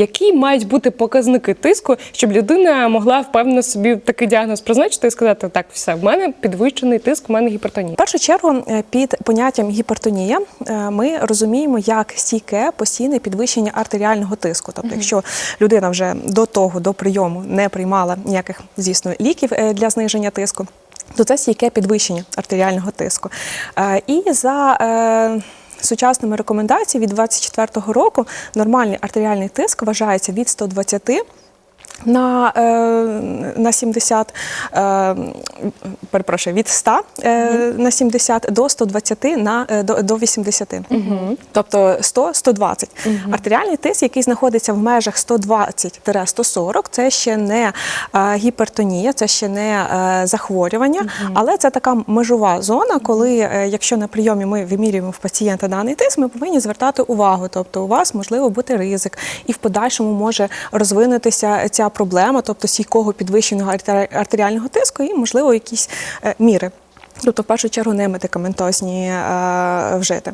Які мають бути показники тиску, щоб людина могла впевнено собі такий діагноз призначити і сказати: так, все, в мене підвищений тиск, в мене гіпертонія. В першу чергу е, під поняттям гіпертонія е, ми розуміємо як стійке постійне підвищення артеріального тиску. Тобто, якщо людина вже до того, до прийому не приймала ніяких, звісно, ліків е, для зниження тиску, то це стійке підвищення артеріального тиску. І за сучасними рекомендаціями від 2024 року нормальний артеріальний тиск вважається від 120 на, е, на 70, е, перепрошую, від 100 е, на 70 до 120 на, е, до, до 80. Тобто 100-120. Артеріальний тиск, який знаходиться в межах 120-140, це ще не гіпертонія, це ще не захворювання, але це така межова зона, коли, якщо на прийомі ми вимірюємо в пацієнта даний тиск, ми повинні звертати увагу. Тобто у вас можливо бути ризик, і в подальшому може розвинутися ця проблема, тобто стійкого підвищеного артеріального тиску, і можливо якісь е, міри. Тобто, в першу чергу, не медикаментозні е, вжити.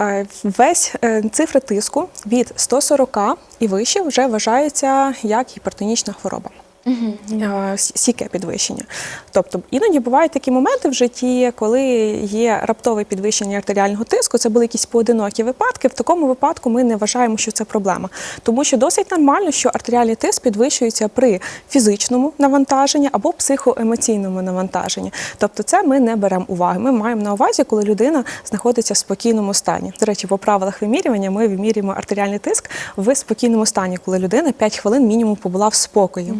Е, Весь цифри тиску від 140 і вище вже вважається як гіпертонічна хвороба. Е, с- Стійке підвищення. Тобто іноді бувають такі моменти в житті, коли є раптове підвищення артеріального тиску. Це були якісь поодинокі випадки. В такому випадку ми не вважаємо, що це проблема, тому що досить нормально, що артеріальний тиск підвищується при фізичному навантаженні або психоемоційному навантаженні. Тобто, це ми не беремо уваги. Ми маємо на увазі, коли людина знаходиться в спокійному стані. До речі, по правилах вимірювання ми вимірюємо артеріальний тиск в спокійному стані, коли людина 5 хвилин мінімум побула в спокої.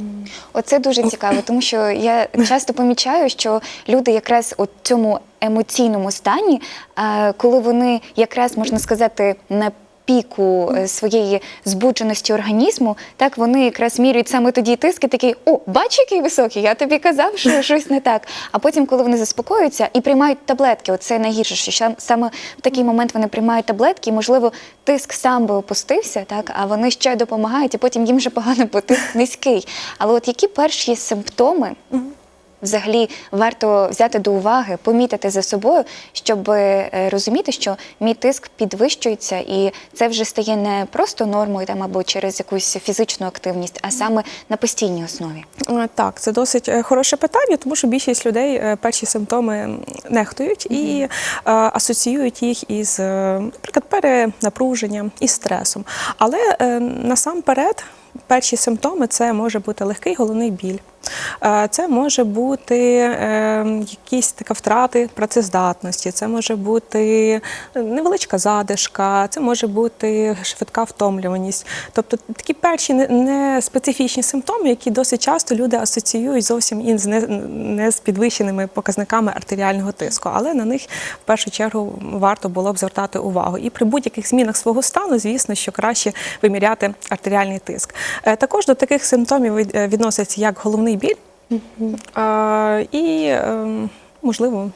Оце дуже цікаво, тому що я часто помічаю, що люди якраз у цьому емоційному стані, е, коли вони якраз можна сказати на піку е, своєї збудженості організму, так вони якраз міряють саме тоді тиск і такий, о, бач, який високий, я тобі казав, що щось не так. А потім, коли вони заспокоюються і приймають таблетки, оце найгірше, що саме в такий момент вони приймають таблетки, і, можливо, тиск сам би опустився, так, а вони ще допомагають, і потім їм вже погано, бо тиск низький. Але от які перші симптоми взагалі варто взяти до уваги, помітити за собою, щоб е, розуміти, що мій тиск підвищується, і це вже стає не просто нормою там або через якусь фізичну активність, а саме на постійній основі. Е, Так, це досить е, хороше питання, тому що більшість людей перші симптоми нехтують і е, асоціюють їх із, наприклад, перенапруженням і стресом. Але насамперед. Перші симптоми це може бути легкий головний біль, це може бути е, якісь така втрати працездатності, це може бути невеличка задишка, це може бути швидка втомлюваність. Тобто такі перші не- не специфічні симптоми, які досить часто люди асоціюють зовсім не, з підвищеними показниками артеріального тиску, але на них в першу чергу варто було б звертати увагу. І при будь-яких змінах свого стану, звісно, що краще виміряти артеріальний тиск. Е, Також до таких симптомів від- е, відноситься як головний біль е, і, е, можливо,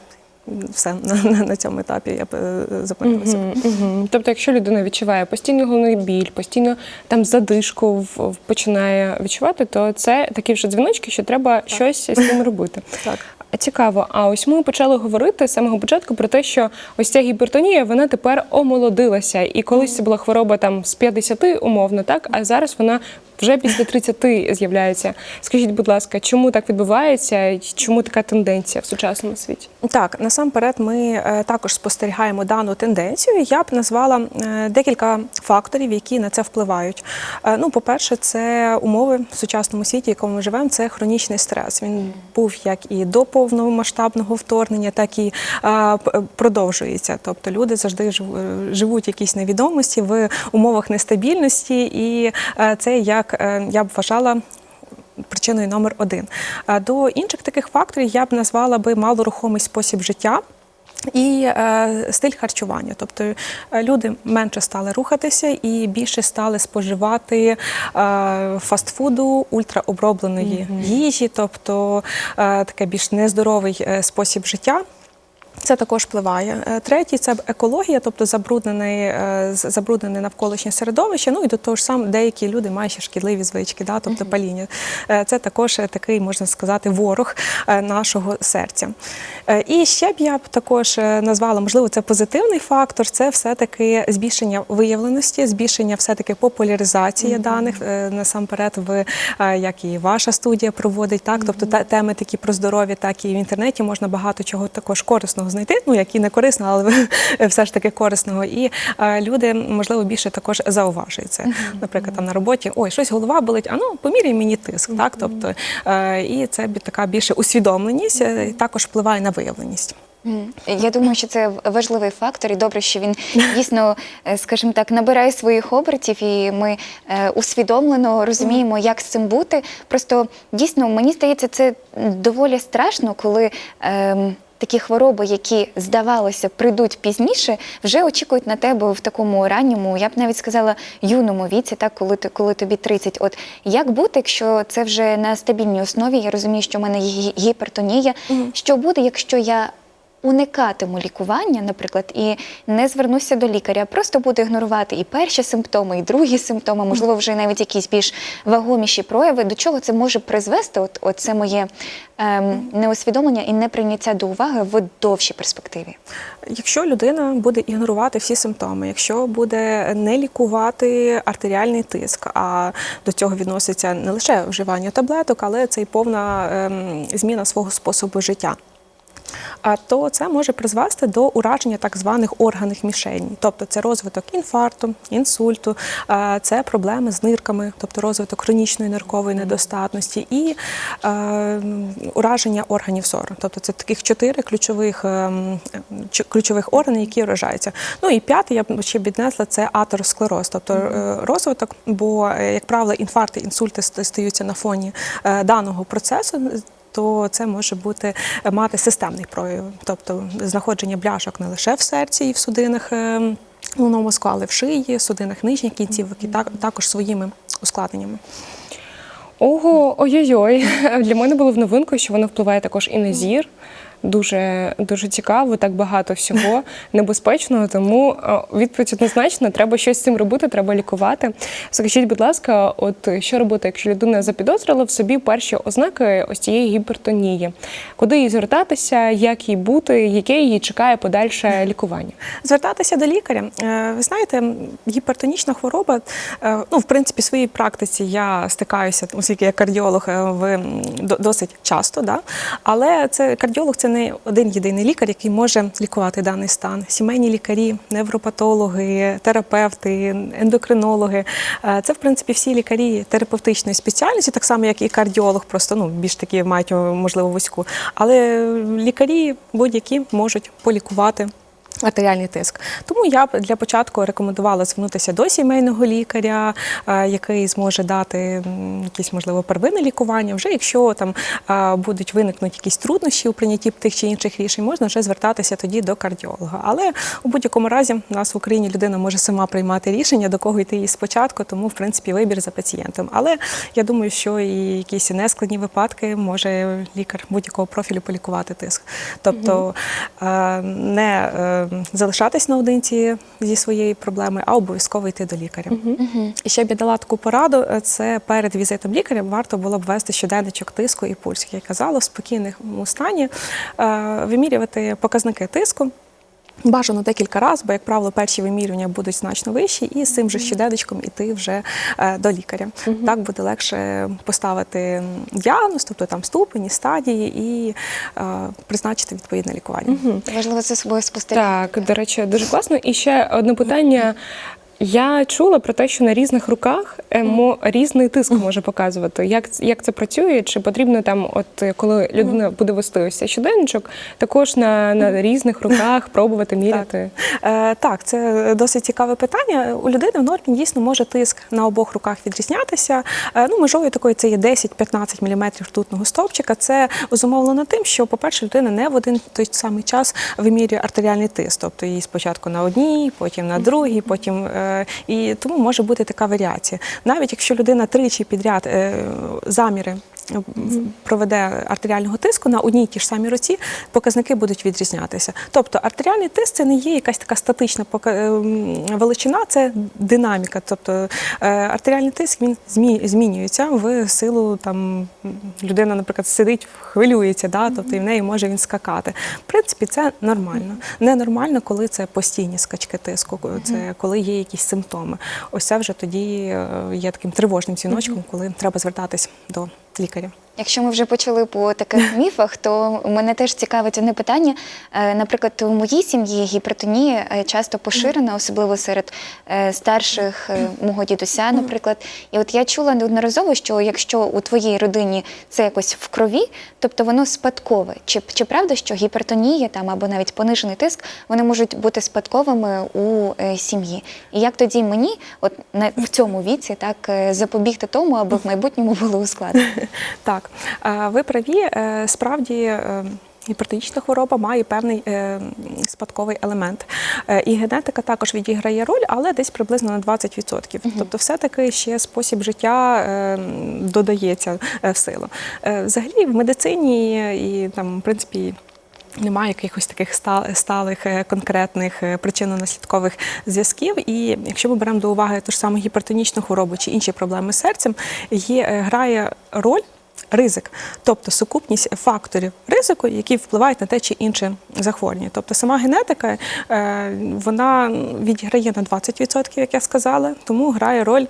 все на, на, на цьому етапі я б е, зупинилася. Мгм, мгм. Тобто, якщо людина відчуває постійний головний біль, постійно там задишку в- в- починає відчувати, то це такі вже дзвіночки, що треба щось з цим робити. Так. Цікаво. А ось ми почали говорити з самого початку про те, що ось ця гіпертонія вона тепер омолодилася. І колись це була хвороба там з 50 умовно, так а зараз вона вже після 30 з'являється. Скажіть, будь ласка, чому так відбувається? і Чому така тенденція в сучасному світі? Так, насамперед, ми е, також спостерігаємо дану тенденцію. Я б назвала е, декілька факторів, які на це впливають. Е, Ну, по-перше, це умови в сучасному світі, в якому ми живемо, це хронічний стрес. Він був як і до повномасштабного вторгнення, так і продовжується. Тобто люди завжди жив- живуть в якійсь невідомості в умовах нестабільності, і це як е, я б вважала причиною номер один. А До інших таких факторів я б назвала би малорухомий спосіб життя. І е, стиль харчування, тобто е, люди менше стали рухатися і більше стали споживати е, фастфуду, ультраобробленої їжі, тобто е, таке більш нездоровий е, спосіб життя. Це також впливає. Е, Третій це екологія, тобто забруднений, е, забруднене навколишнє середовище. Ну і до того ж сам деякі люди мають ще шкідливі звички, да, тобто паління. Е, Це також такий, можна сказати, ворог е, нашого серця. І ще б я б також назвала, можливо, це позитивний фактор. Це все-таки збільшення виявленості, збільшення все-таки популяризації даних. Насамперед, ви як і ваша студія проводить, так тобто те- теми такі про здоров'я, так і в інтернеті можна багато чого також корисного знайти. Ну які не корисно, але все ж таки корисного. І е, люди можливо більше також зауважують це. Наприклад, там на роботі ой, щось голова болить, а ну поміряй мені тиск. Так, тобто е, і це така більше усвідомленість, е, і також впливає на виявленість. Я думаю, що це важливий фактор, і добре, що він дійсно, е, скажімо так, набирає своїх обертів, і ми е, усвідомлено розуміємо, як з цим бути. Просто дійсно мені здається, це доволі страшно, коли. ем, Такі хвороби, які здавалося прийдуть пізніше, вже очікують на тебе в такому ранньому, я б навіть сказала, юному віці, так коли ти коли тобі 30. От як бути, якщо це вже на стабільній основі? Я розумію, що в мене гіпертонія. Угу. Що буде, якщо я уникатиму лікування, наприклад, і не звернуся до лікаря, просто буду ігнорувати і перші симптоми, і другі симптоми, можливо, вже навіть якісь більш вагоміші прояви. До чого це може призвести? От, от це моє ем, неусвідомлення і неприйняття до уваги в довшій перспективі. Якщо людина буде ігнорувати всі симптоми, якщо буде не лікувати артеріальний тиск, а до цього відноситься не лише вживання таблеток, але це й повна ем, зміна свого способу життя. А то це може призвести до ураження так званих органних мішеней, тобто це розвиток інфаркту, інсульту, е, це проблеми з нирками, тобто розвиток хронічної ниркової недостатності і е, ураження органів зору. Тобто це таких чотири ключових, ч- ключових органів, які вражаються. Ну і п'ятий я б ще віднесла це атеросклероз, тобто е, розвиток, бо, е, як правило, інфаркти, інсульти стаються на фоні е, даного процесу то це може бути е, мати системний прояв, тобто знаходження бляшок не лише в серці і в судинах. е, мозку, але в шиї, судинах нижніх кінцівок і так, також своїми ускладненнями. Ого, ой-ой-ой. Для мене було в новинку, що воно впливає також і на зір. Дуже дуже цікаво, так багато всього небезпечного. Тому е, відповідь однозначно, треба щось з цим робити, треба лікувати. Скажіть, будь ласка, от що робити, якщо людина запідозрила в собі перші ознаки ось цієї гіпертонії? Куди їй звертатися, як їй бути, яке її чекає подальше лікування? Звертатися до лікаря. Е, Ви знаєте, гіпертонічна хвороба, е, ну, в принципі, в своїй практиці я стикаюся, оскільки я кардіолог, в досить часто, да? але це кардіолог це не один єдиний лікар, який може лікувати даний стан. Сімейні лікарі, невропатологи, терапевти, ендокринологи. Е, Це, в принципі, всі лікарі терапевтичної спеціальності, так само, як і кардіолог, просто ну, більш такі мають, можливо, вузьку. Але лікарі будь-які можуть полікувати артеріальний тиск. Тому я б для початку рекомендувала звернутися до сімейного лікаря, е, який зможе дати якісь можливо первинне лікування. Вже якщо там е, будуть виникнути якісь труднощі у прийнятті тих чи інших рішень, можна вже звертатися тоді до кардіолога. Але у будь-якому разі у нас в Україні людина може сама приймати рішення, до кого йти їй спочатку, тому в принципі вибір за пацієнтом. Але я думаю, що і якісь нескладні випадки може лікар будь-якого профілю полікувати тиск. Тобто е, не залишатись наодинці зі своєю проблемою, а обов'язково йти до лікаря. І ще б я дала таку пораду: е, це перед візитом лікаря варто було б вести щоденничок тиску і пульс, як я казала, в спокійному стані е, вимірювати показники тиску. Бажано декілька разів, бо, як правило, перші вимірювання будуть значно вищі, і з цим же щоденечком іти вже е, до лікаря. Так буде легше поставити діагноз, тобто там ступені, стадії, і е, призначити відповідне лікування. Важливо це собою спостерігати. Так, до речі, дуже класно. І ще одне питання. Я чула про те, що на різних руках е, мо- різний тиск може показувати. Як, як це працює? Чи потрібно там, от коли людина буде вести ось цей щоденничок, також на, на різних руках пробувати міряти? Е, так, це досить цікаве питання. У людини в нормі дійсно може тиск на обох руках відрізнятися. Е, ну, межою такої це є 10-15 мм ртутного стовпчика. Це зумовлено тим, що, по-перше, людина не в один той самий час вимірює артеріальний тиск. Тобто її спочатку на одній, потім на другій, потім е, і тому може бути така варіація. Навіть якщо людина тричі підряд е, заміри проведе артеріального тиску на одній ті ж самій руці, показники будуть відрізнятися. Тобто артеріальний тиск це не є якась така статична ем, величина, це динаміка. Тобто е, артеріальний тиск він змі- змінюється в силу там людина, наприклад, сидить, хвилюється, да, тобто і в неї може він скакати. В принципі, це нормально. Ненормально, коли це постійні скачки тиску, це коли є якісь симптоми. Ось це вже тоді е, є таким тривожним дзвіночком, коли треба звертатись до лікаря. Якщо ми вже почали по таких міфах, то мене теж цікавить одне питання. Е, Наприклад, у моїй сім'ї гіпертонія е, часто поширена, особливо серед е, старших мого дідуся, наприклад. І от я чула неодноразово, що якщо у твоїй родині це якось в крові, тобто воно спадкове. Чи, чи правда, що гіпертонія там або навіть понижений тиск вони можуть бути спадковими у сім'ї? І як тоді мені, от в цьому віці, так запобігти тому, аби в майбутньому було ускладнено? Так, е, ви праві, е, справді. е, Гіпертонічна хвороба має певний е, спадковий елемент. Е, і генетика також відіграє роль, але десь приблизно на 20%. Тобто, все-таки ще спосіб життя е, додається е, в силу. Е, взагалі, в медицині і там, в принципі, немає якихось таких сталих конкретних причинно-наслідкових зв'язків. І якщо ми беремо до уваги ту ж саму гіпертонічну хворобу чи інші проблеми з серцем, е, грає роль. Ризик, тобто сукупність факторів ризику, які впливають на те чи інше захворювання. Тобто сама генетика е, вона відіграє на 20%, як я сказала, тому грає роль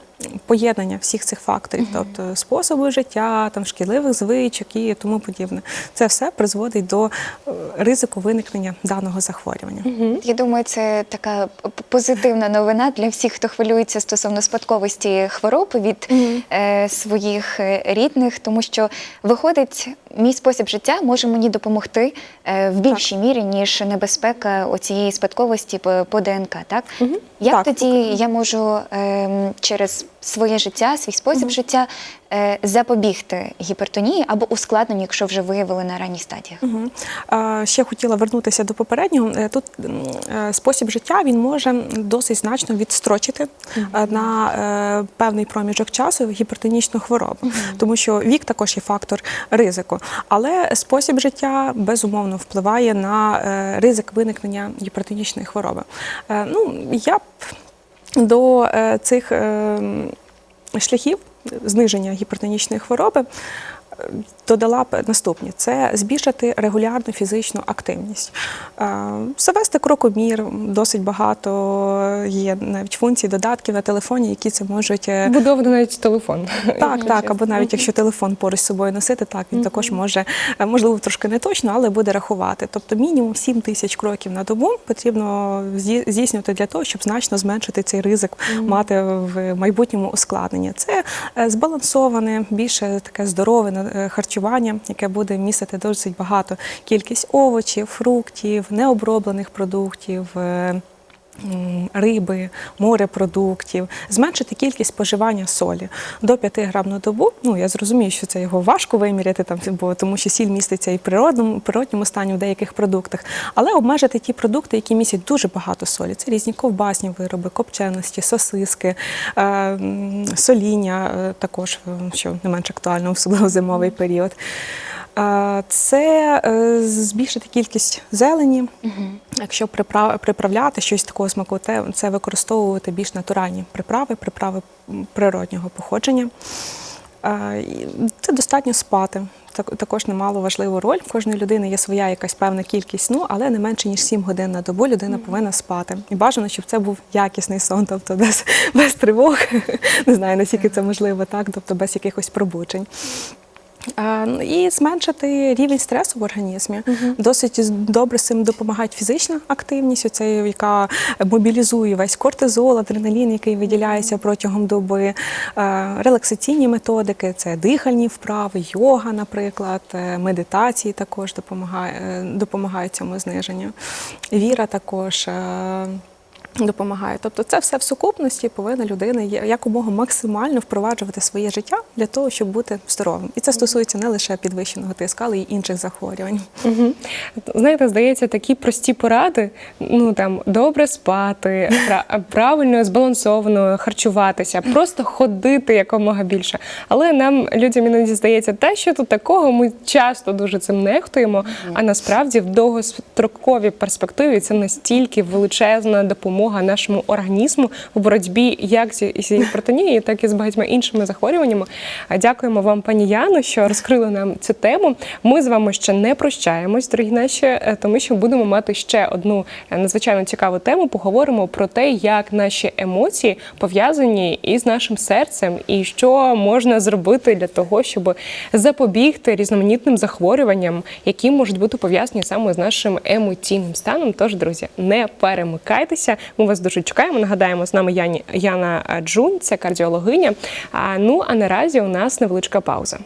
поєднання всіх цих факторів, тобто способу життя, там шкідливих звичок і тому подібне. Це все призводить до е, ризику виникнення даного захворювання. Я думаю, це така позитивна новина для всіх, хто хвилюється стосовно спадковості хвороб від е, своїх рідних, тому що виходить, мій спосіб життя може мені допомогти е, в більшій мірі, ніж небезпека оцієї спадковості по, ДНК. Так як Так, тоді я можу е, через своє життя, свій спосіб життя е, запобігти гіпертонії або ускладненню, якщо вже виявили на ранній стадіях? А, Ще хотіла вернутися до попереднього. Е, Тут спосіб життя він може досить значно відстрочити е, на певний проміжок часу гіпертонічну хворобу, тому що вік також є фактор ризику. Але спосіб життя безумовно впливає на е, ризик виникнення гіпертонічної хвороби. Е, Ну, я б до е, цих е, шляхів зниження гіпертонічної хвороби додала б наступні: це збільшити регулярну фізичну активність, Е, завести крокомір. Досить багато є навіть функцій, додатків на телефоні, які це можуть. е, Вбудований навіть телефон. так, так, або навіть якщо телефон поруч з собою носити, так він також може, е, можливо, трошки не точно, але буде рахувати. Тобто мінімум 7 тисяч кроків на добу потрібно здійснювати для того, щоб значно зменшити цей ризик мати в майбутньому ускладнення. Це збалансоване, більше таке здорове харчування, яке буде містити досить багато кількість овочів, фруктів, необроблених продуктів. Риби, морепродуктів, зменшити кількість споживання солі до 5 грам на добу. Ну я зрозумію, що це його важко виміряти, там бо тому що сіль міститься і в природному природньому стані в деяких продуктах, але обмежити ті продукти, які містять дуже багато солі. Це різні ковбасні вироби, копченості, сосиски, е, соління, е, також е, що не менш актуально, особливо в зимовий період. Це е, збільшити кількість зелені. Якщо приправляти щось такого смаку, це використовувати більш натуральні приправи, приправи природнього походження. Це достатньо спати. Так- Також немало важливу роль. В кожної людини є своя якась певна кількість сну, але не менше ніж 7 годин на добу людина повинна спати. І бажано, щоб це був якісний сон, тобто без, без тривог. Не знаю, наскільки це можливо, так, тобто без якихось пробуджень. Е, І зменшити рівень стресу в організмі. Досить добре з цим допомагає фізична активність, оце, яка мобілізує весь кортизол, адреналін, який виділяється протягом доби. Е, Релаксаційні методики це дихальні вправи, йога, наприклад, е, медитації також допомагає, допомагають цьому зниженню. Віра також. Допомагає. Тобто, це все в сукупності повинна людина якомога максимально впроваджувати своє життя для того, щоб бути здоровим. І це стосується не лише підвищеного тиску, але й інших захворювань. Угу. Знаєте, здається, такі прості поради: ну там добре спати, пра- правильно збалансовано харчуватися, просто ходити якомога більше. Але нам людям іноді здається, та що тут такого, ми часто дуже цим нехтуємо. А насправді в довгостроковій перспективі це настільки величезна допомога нашому організму в боротьбі як зі гіпертонією, так і з багатьма іншими захворюваннями. А Дякуємо вам, пані Яно, що розкрили нам цю тему. Ми з вами ще не прощаємось, дорогі наші, е, тому що будемо мати ще одну е, надзвичайно цікаву тему. Поговоримо про те, як наші емоції пов'язані із нашим серцем, і що можна зробити для того, щоб запобігти різноманітним захворюванням, які можуть бути пов'язані саме з нашим емоційним станом. Тож, друзі, не перемикайтеся. Ми вас дуже чекаємо. Нагадаємо, з нами Яні, Яна Джун, це кардіологиня. А Ну а наразі у нас невеличка пауза.